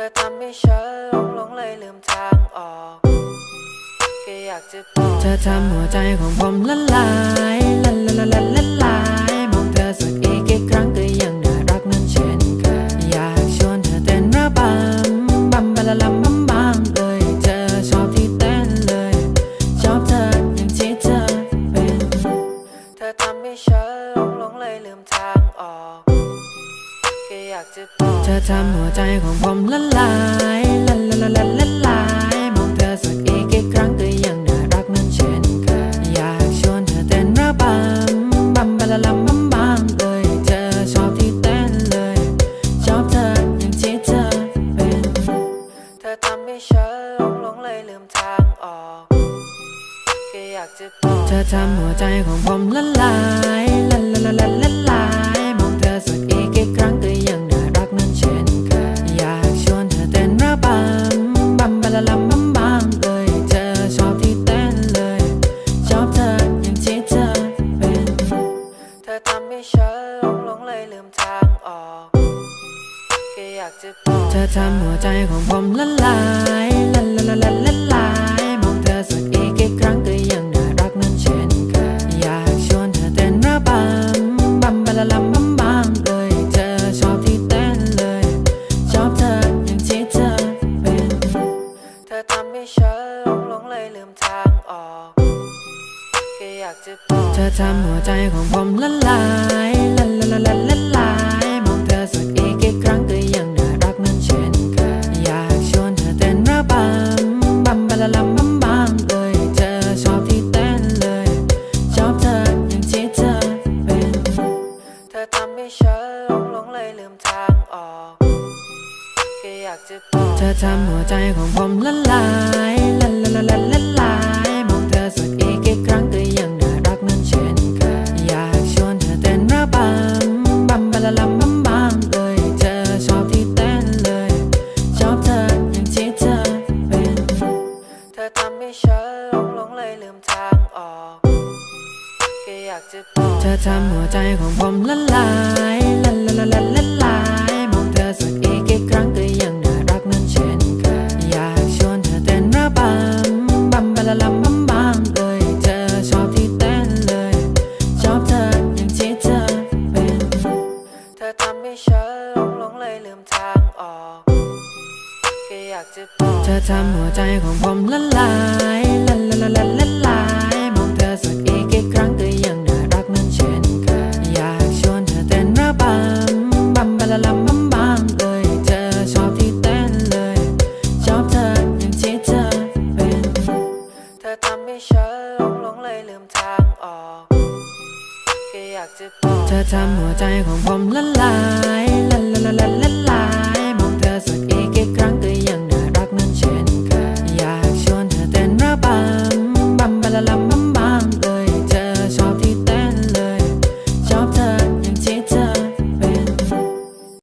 ธอทำให้ฉันหลงหลงเลยลืมทางออกแค่อยากจะบอกเธอทำหัวใจของผมละลายละละละละละลายมองเธอสักอีกกี่ครั้งก็ยังน่ารักนั้นเช่นเคยอยากชวนเธอเต้นระบำบัมบะละลัมบัมบัมเลยเธอชอบที่เต้นเลยชอบเธออย่างที่เธอเป็น เธอทำให้ฉันหลงหลงเลยลืมทางออก เธอทำหัวใจของผมละลายละละละละละลายมองเธอสักอีกกี่ครั้งก็ยังน่ารักนั้นเช่นเคยอยากชวนเธอเต้นระบำบัมบะละลัมบัมบัมเลยเธอชอบที่เต้นเลยชอบเธออย่างที่เธอเป็นเธอทำให้ฉันหลงหลงเลยลืมทางออกแค่อยากจะบอกเธอทำหัวใจของผมละลายละละละละละ อยากจะบอกเธอทำหัวใจของผมละลายละละละละละลายมองเธอสักอีกกี่ครั้งก็ยังน่ารักนั้นเช่นเคยอยากชวนเธอเต้นระบำบัมบะละลัมบัมบัมเลยเธอชอบที่เต้นเลย ชอบเธออย่างที่เธอเป็น เธอทำให้ฉันหลงหลงเลยลืมทางออกแค่อยากจะบอกเธอทำหัวใจของผมละลายละละละละละ เลยลืมทางออกแค่อยากจะบอกเธอทำหัวใจของผมละลายละละละละละ อยากจะบอกเธอทำหัวใจของผมละลายละละละละละลายมองเธอสักอีกกี่ครั้งก็ยังน่ารักนั้นเช่นเคยอยากชวนเธอเต้นระบำบัมบะละลัมบัมบัมเลยเธอชอบที่เต้นเลย ชอบเธออย่างที่เธอเป็น เธอทำให้ฉันหลงหลงเลยลืมทางออกแค่อยากจะบอกเธอทำหัวใจของผมละลายากจะบอกเธอทำหัวใจของผมละลายละละละละละลายมองเธอสักอีกครั้ง